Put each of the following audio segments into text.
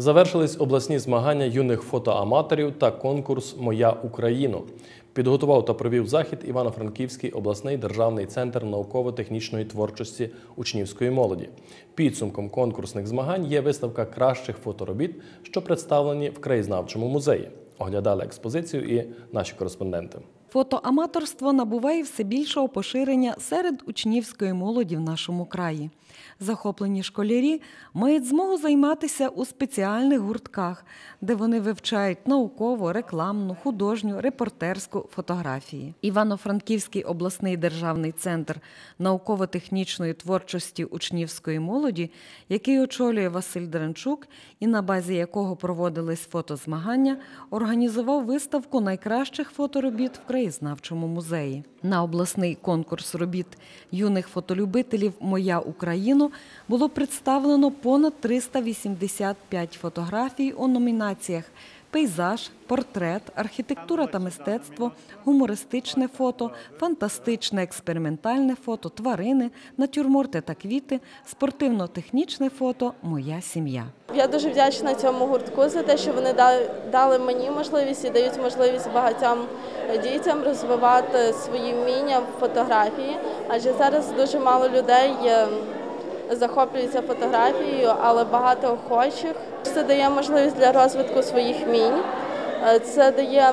Завершились обласні змагання юних фотоаматорів та конкурс Моя Україно. Підготував та провів захід Івано-Франківський обласний державний центр науково-технічної творчості учнівської молоді. Підсумком конкурсних змагань є виставка кращих фоторобіт, що представлені в краєзнавчому музеї. Оглядали експозицію і наші кореспонденти. Фотоаматорство набуває все більшого поширення серед учнівської молоді в нашому краї. Захоплені школярі мають змогу займатися у спеціальних гуртках, де вони вивчають наукову, рекламну, художню, репортерську фотографії. Івано-Франківський обласний державний центр науково-технічної творчості учнівської молоді, який очолює Василь Дренчук, і на базі якого проводились фотозмагання, організував виставку найкращих фоторобіт в краєзнавчому музеї. На обласний конкурс робіт юних фотолюбителів Моя Україна було представлено понад 385 фотографій у номінаціях Пейзаж, портрет, архітектура та мистецтво, гумористичне фото, фантастичне експериментальне фото, тварини, натюрморти та квіти, спортивно-технічне фото Моя сім'я. Я дуже вдячна цьому гуртку за те, що вони дали- мені можливість і дають можливість багатьом дітям розвивати свої вміння в фотографії. Адже зараз дуже мало людей захоплюються фотографією, але багато охочих. Це дає можливість для розвитку своїх вмінь. Е, Це дає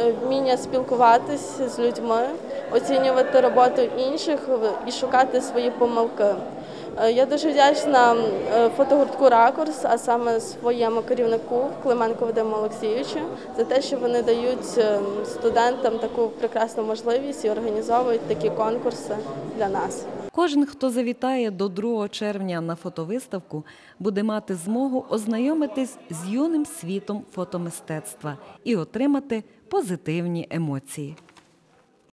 е, вміння спілкуватися з людьми, оцінювати роботу інших і шукати свої помилки. Е, Я дуже вдячна фотогуртку Ракурс, а саме своєму керівнику Клименко Вадиму Олексійовичу, за те, що вони дають студентам таку прекрасну можливість і організовують такі конкурси для нас. Кожен, хто завітає до 2 червня на фотовиставку, буде мати змогу ознайомитись з юним світом фотомистецтва і отримати позитивні емоції.